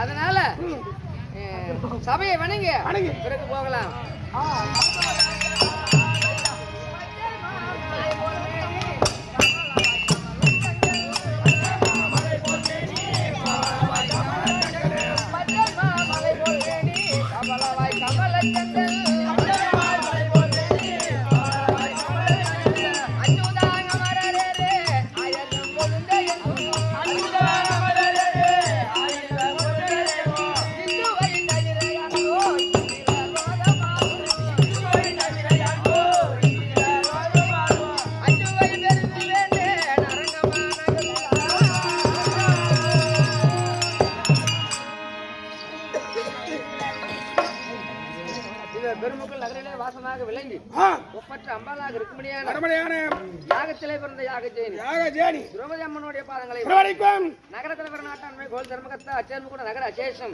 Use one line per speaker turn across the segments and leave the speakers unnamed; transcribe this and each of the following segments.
அதனால சபையை வணங்க.
வணங்கி.
பிறகு போகலாம். அம்மனுடைய பாதங்களை
பிரவணிக்கும்
நகர தலைவர் நாட்டாண்மை கோல் தர்மகத்தா கூட நகர அசேஷம்.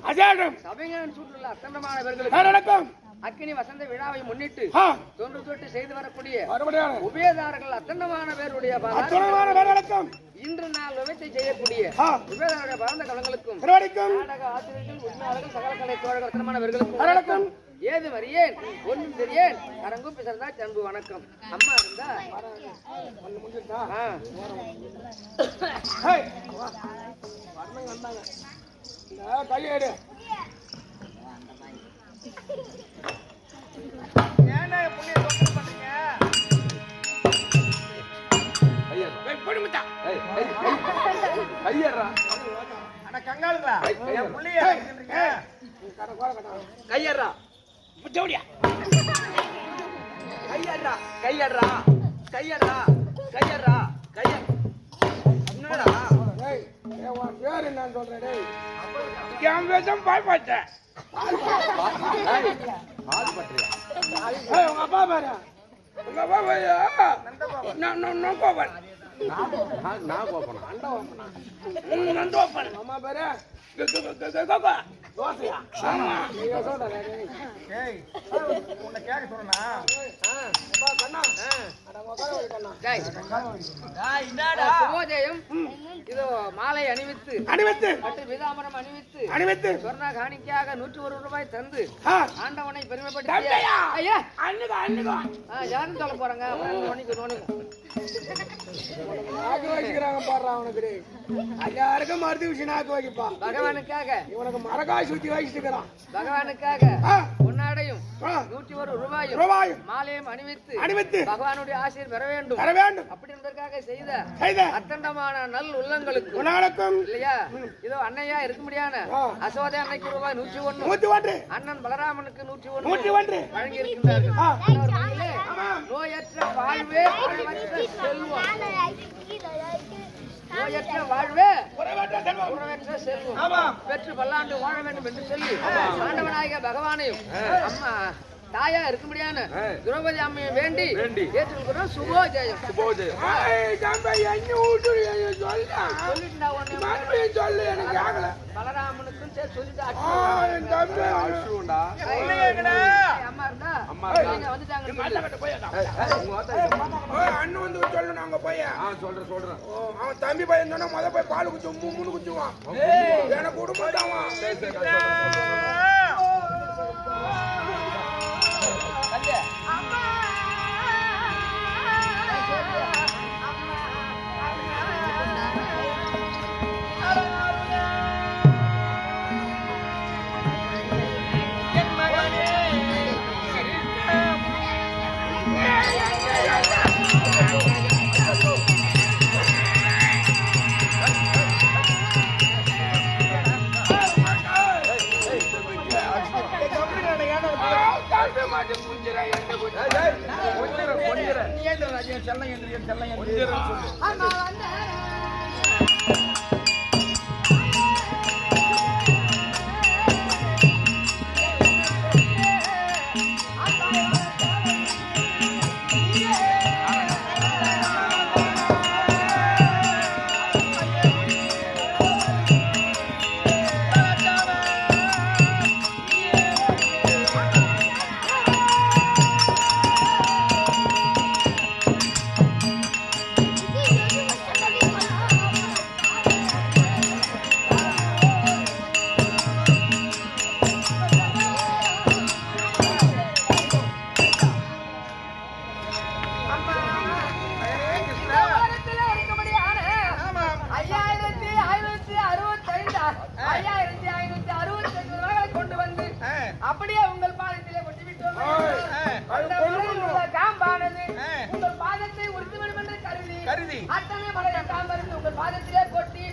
நடக்கும்.
அக்கினி வசந்த விழாவை முன்னிட்டு தொன்று தொட்டு செய்து வரக்கூடிய உபயதாரர்கள் அத்தண்டமான பேருடைய இன்று நாள் விவத்தை செய்யக்கூடிய உபயதாரருடைய பரந்த கலங்களுக்கும் நாடக ஆசிரியர்கள் உண்மையாளர்கள் சகல கலை தோழர்கள் அத்தண்டமானவர்களுக்கும்
வணக்கம்.
ஏது மறியேன் ஒன்றும் தெரியேன். அரங்கும் பிசர்தா அன்பு வணக்கம். அம்மா இருந்தா?
இந்த கையை எடு. ஏய், போடு மச்சான். ஏய், ஏய், நீ கடை கோல கட்டாத.
கையறா
ஜவுடியா.
கையறா கையறா கையறா கையறா
உன் பேர் என்னன்னு சொல்றேன், டேய். என் பேசும் பாய் பாய்ச்சேன். ஏய், உங்க அப்பா பாரு. உங்க அப்பா பாரு. நான், நான், நான் கோபன். ம், நந்தோப்பன். அம்மா பேரு? கு- கு- கு- கு- கோபா. தோசையா? ஆமா. நீங்க சொல்றேன், டேய். கண்ணா. அட, உங்க அக்கா ஒரு கண்ணா.
டேய் சுபோதயம் இதோ மாலை அணிவித்து
அணிவித்து.
பட்டு பீதாமரம் அணிவித்து
அணிவித்து.
சொர்ண காணிக்கையாக நூற்றி ஒரு ரூபாய் தந்து ஆண்டவனை பெருமைப்பட்டு? ஐயா.
அண்ணுகோ, அண்ணுகோ.
ஆ, யாரும் சொல்ல போறாங்க? நோனிக்கு
நாக்கு பாடுறா அவனுக்கு. எல்லாருக்கும் மருது விஷயம் நாக்கு வைக்கப்பா.
பகவானுக்காக.
இவனுக்கு மரக்காய் சுத்தி வச்சுட்டு இருக்கிறான்
பகவானுக்காக நூற்றி ஒரு ரூபாயும்
ரூபாயும்
மாலையும் அணிவித்து
அணிவித்து
பகவானுடைய ஆசீர் பெற வேண்டும்.
தர வேண்டும்.
அப்படி என்பதற்காக செய்த
செய்த
அத்தண்டமான நல் உள்ளங்களுக்கு
உணவனுக்கும்
இல்லையா? இதோ அன்னையா இருக்க முடியான
ஆ.
அசோதை அன்னைக்கு ரூபாய் நூற்றி ஒண்ணு
நூத்தி ஒன்று
அண்ணன் பலராமனுக்கு நூற்றி
நூற்றி
ஒண்ணு
ஒன்று
வழங்கி இருக்கின்றார்கள் நோயற்ற வாழ்வே செல்வம். நோயற்ற வாழ்வே.
குறைவற்ற செல்வம்.
பெற்று பல்லாண்டு வாழ வேண்டும் என்று சொல்லி ஆண்டவனாகிய பகவானையும் அம்மா தாயா இருக்கும்படியான திரௌபதி அம்மையை வேண்டி ஏற்றுக்கொள்கிறோம்.
என்ன ஊட்டுரு, என்ன சொல்லுடா.
சொல்லிட்டு
சொல்லு, எனக்கு கேட்கல.
பலராமனுக்கும் சரி சொல்லிட்டு.
ஓ, அவன் தம்பி பையன் முத போய் பால் குச்சு மூணு மூணு குச்சுவான் எனக்கு குடும்பம் தான்
ஆ அத்தனை மலையை தாம்பரம் உங்கள் பாதத்திலே கொட்டி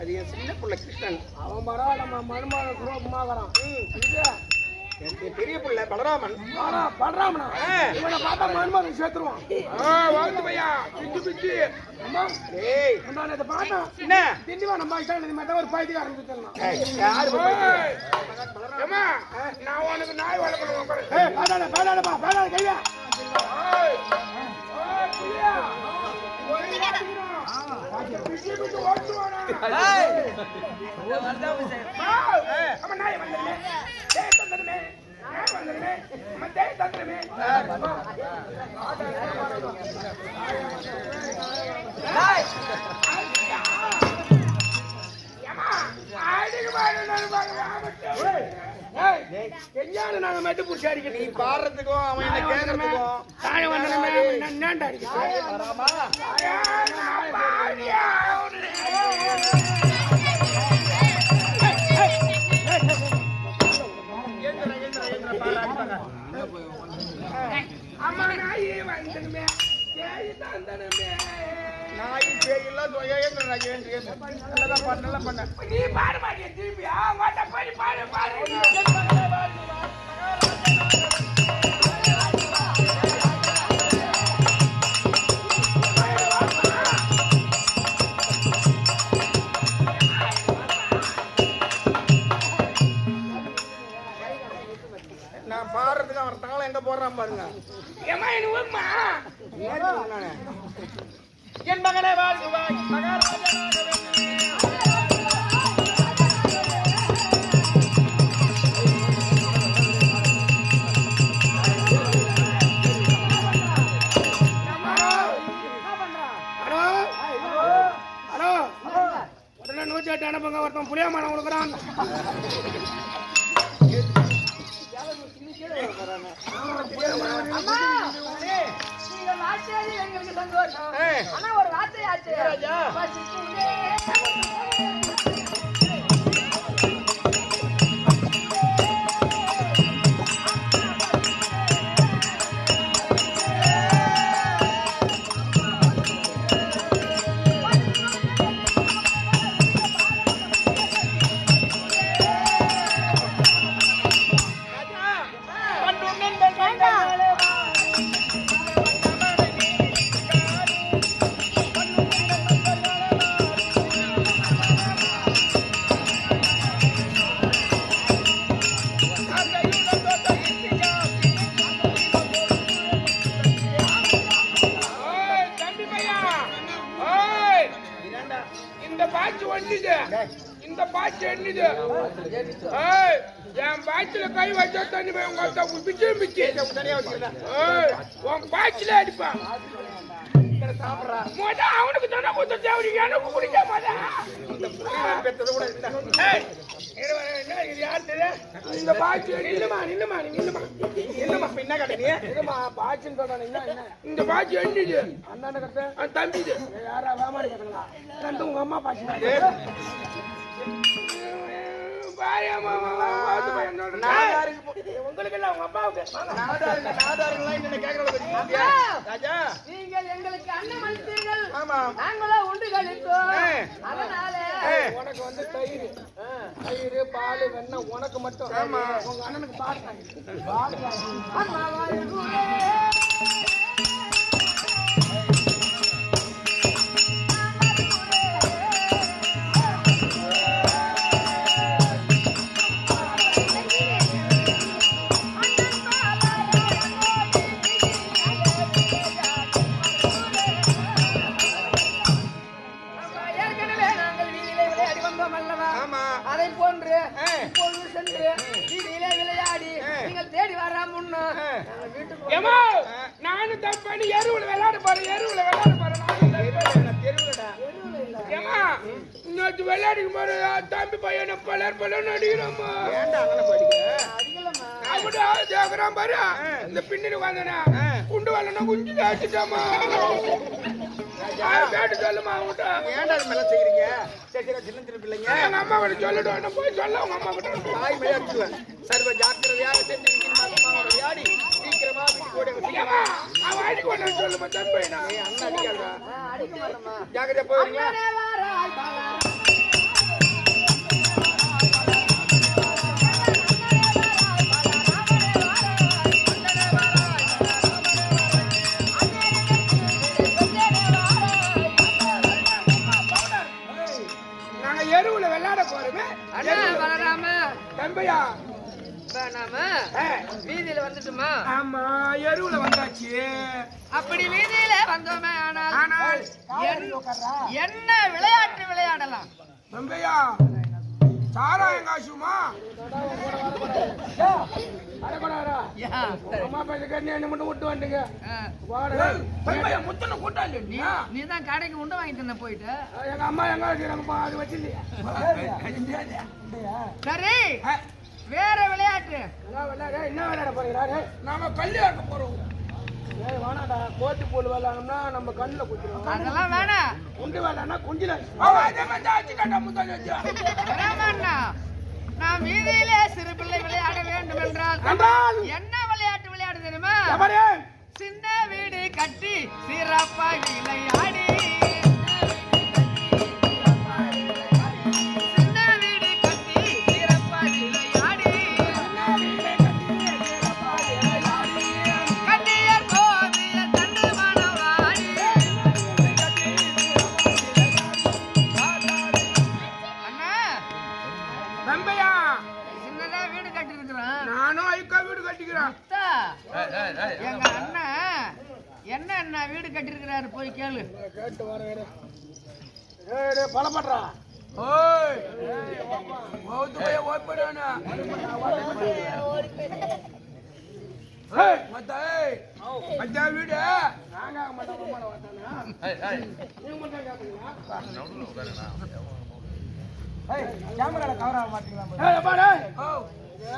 அது என் சின்ன பிள்ளை கிருஷ்ணன்.
அவன் பரவாயில்ல நம்ம மருமகன் குரோபமாகறான்
என் பெரிய பிள்ளை பலராமன். ஆ.
இவனை பார்த்தா மருமகன் சேர்த்துருவான். வாழ்த்து பையா. பிச்சு பிச்சு. அம்மா
டேய்
நான் இதை பார்த்தேன்.
என்ன
திண்டிவா நம்ம இந்த மாதிரி ஒரு பைத்தியம் ஆரம்பிச்சிடலாம்
ஏய், யாரு
நான் உனக்கு நாய் வளர்க்கணும் ஏய் பேடாத பேடாதப்பா பேடாத கையா ஏய். ஏய் பிச்சு எங்கேயாவது நாங்க மெட்டு புடிச்சு
நீ பாடுறதுக்கும் அவன் என்ன கேக்குறதுக்கும்
தாழ வந்தனமே நன்னாண்டா அடிக்கிறேன் நீ பாடு மாட்டிய திருப்பியா மாட்ட போய் பாடு பாடு
நான் பாடுறதுக்கு அவன் தாளம் எங்க போடுறான் பாருங்க.
ஏமா?
என் மகனே வாழ்வாய் மகாராஜனாக
எட்டு அனுப்புங்க ஒருத்தன் கொடுக்குறான்.
அம்மா நீங்கள் ஆட்சியாளி எங்களுக்கு சந்தோஷம்
ஏய்.
ஆனா ஒரு வார்த்தை ஆச்சு.
இந்த பாய்ச்சி ஒண்ணுது? இந்த பாய்ச்சி எண்ணுது என் பாய்ச்சில கை வச்சா தண்ணி போய் உங்க பிச்சு. பிச்சு உன் பாய்ச்சில அடிப்பான் அவனுக்கு தானே கொடுத்த தேவடி எனக்கு குடிக்க மாட்டா இது யார் தெரியும்? இந்த பாய்ச்சி நில்லுமா நில்லுமா நீ நில்லுமா நில்லுமா
என்ன கதை
நில்லுமா பாய்ச்சின்னு என்ன இந்த பாய்ச்சி என்னது அந்தாண்ட கட்ட தம்பி யாரா வேமாடி ரெண்டு உங்க அம்மா பாய்ச்சி
நீங்கள் எங்களுக்கு அன்னம் அளித்தீர்கள்.
ஆமா.
நாங்களோ உண்டு கழித்தோம்
ஏ.
அதனால
ஏ.
உனக்கு வந்து தயிர் தயிர் பால் வெண்ணெய் உனக்கு மட்டும்.
ஆமா.
உங்க அண்ணனுக்கு பால் பால் இன்னொரு விளையாடிக்கும் போது தம்பி பையனை பலர்
அடிக்கலம்மா.
அப்படி ஜாகராம் பாரு. இந்த பின்னணி வந்தனா குண்டு வரலன்னா குஞ்சு காய்ச்சிட்டாமா கேட்டு சொல்லுமா அவங்ககிட்ட
ஏன்டா இது மேல செய்யறீங்க? சரி சரி சின்ன சின்ன பிள்ளைங்க.
எங்க அம்மா கிட்ட சொல்லிடுவேன் நான் போய் சொல்ல உங்க அம்மா கிட்ட.
தாய் மேலே அடிச்சுவேன் சர்வ ஜாக்கிரதையாக சீக்கிரமா
அவன் அடிக்க வேண்டாம் சொல்லுமா தம்பி. நான்
அண்ணன் அடிக்காதடா.
ஆ, அடிக்க மாட்டோம்மா.
ஜாக்கிரதையா போறீங்களா
இப்ப நாம வீதியில வந்துட்டுமா?
ஆமா எருவுல வந்தாச்சு.
அப்படி வீதியில வந்தோமே ஆனால்
ஆனால்
என்- என்ன விளையாட்டு விளையாடலாம்?
தம்பியா சாராயம் காசுமா? அம்மா பேச கண்ணி என்ன மட்டும் விட்டு வந்துங்க முத்தனை கூட்டாளி
நீ. தான் கடைக்கு உண்டு வாங்கிட்டு வந்த போயிட்டு.
எங்க அம்மா எங்க வச்சுக்கிறாங்கப்பா அது வச்சிருந்தியா
சரி வேற விளையாட்டு.
என்ன விளையாட. என்ன விளையாட போறீங்க? நாம கல்லு ஆக்க போறோம். வேணாடா கோட்டி போல் விளையாடணும்னா நம்ம கண்ணுல குத்திரும்
அதெல்லாம் வேணாம்.
குண்டு வச்சா.
பரவாயில்ல. நான் வீதியிலே சிறு பிள்ளை விளையாட வேண்டும் என்றால் என்ன விளையாட்டு விளையாடு தெரியுமா? சின்ன வீடு கட்டி சிறப்பா விளையாடி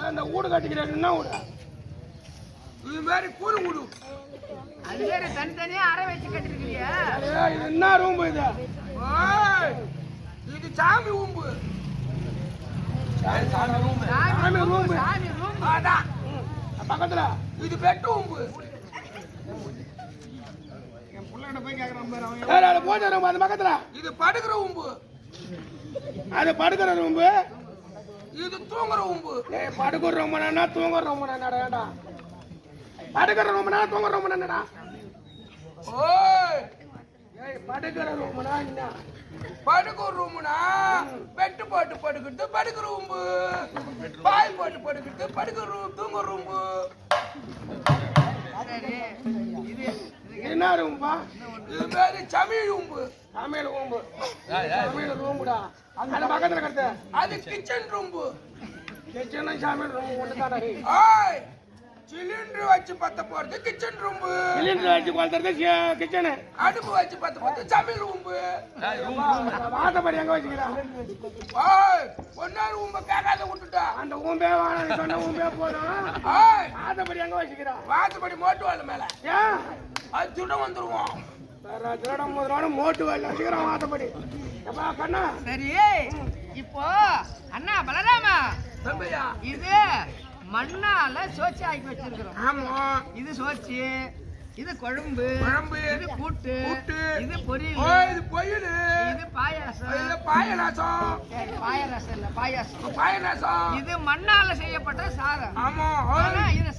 இந்த வீடு கட்டிக்கிறாரு என்ன வீடு இது மாதிரி கூறு வீடு
அது வேற தனித்தனியா அறை வச்சு கட்டிருக்கிறியா
இது என்ன ரூம் இது இது சாமி ரூம்பு சாமி ரூம் சாமி ரூம் அதான். பக்கத்துல. இது பெட் ரூம்பு ரூம் பக்கத்துல. இது படுக்கிற ரூம்பு அது படுக்கிற ரூம்பு இது தூங்குற ரூம்பு ஏய் படுக்கிற ரூம் என்ன தூங்குற ரூம் என்னடா. படுக்கிற ரூம் தூங்குற ரூம் என்னடா. ஓய். ஏய் படுக்கிற ரூம்னா என்ன. படுக்கிற ரூம்னா பெட்டு போட்டு படுக்கிறது படுக்கிற ரூம்பு பாய் போட்டு படுக்கிறது படுக்கிற ரூம் தூங்குற ரூம்பு
சரி. இது
என்ன ரூம்பா? இது பேரு சமையல் ரூம்பு சமையல் ரூம்பு சமையல் ரூம்புடா அது பக்கத்துல கட்டு அது கிச்சன் ரூம்பு கிச்சன் சமையல் ரூம் தானே ஆய் சிலிண்டர் வச்சு பத்த போறது கிச்சன் ரூம்பு சிலிண்டர் வச்சு கொளுத்துறது கிச்சன் அடுப்பு வச்சு பத்த போறது சமையல் ரூம்பு வாசப்படி எங்க வச்சுக்கிறான் ஓய் ஒன்னா ரூம்ப கேட்காத விட்டுட்டா. அந்த ஊம்பே வேணாம் சொன்ன ஊம்பே போதும். ஓய் வாசப்படி எங்க வச்சுக்கிறான் வாசப்படி மோட்டு வாழ மேல. ஏன்? அது சுட வந்துருவோம். மோட்டு வாழ வச்சுக்கிறான் வாசப்படி எப்பா கண்ணா?
சரி இப்போ அண்ணா பலராமா?
தம்பியா?
இது மண்ணால சோச்சி ஆக்கி வச்சிருக்கிறோம்.
ஆமா.
இது சோச்சி இது குழம்பு
குழம்பு
இது கூட்டு
கூட்டு.
இது பொரியல்
இது பொயிலு
இது பாயாசம்.
இது பாயநாசம்.
சரி, பாயாசம் இல்ல பாயாசம்.
பாயநாசம்.
இது மண்ணால செய்யப்பட்ட சாதம்.
ஆமா.
ஆனா இதை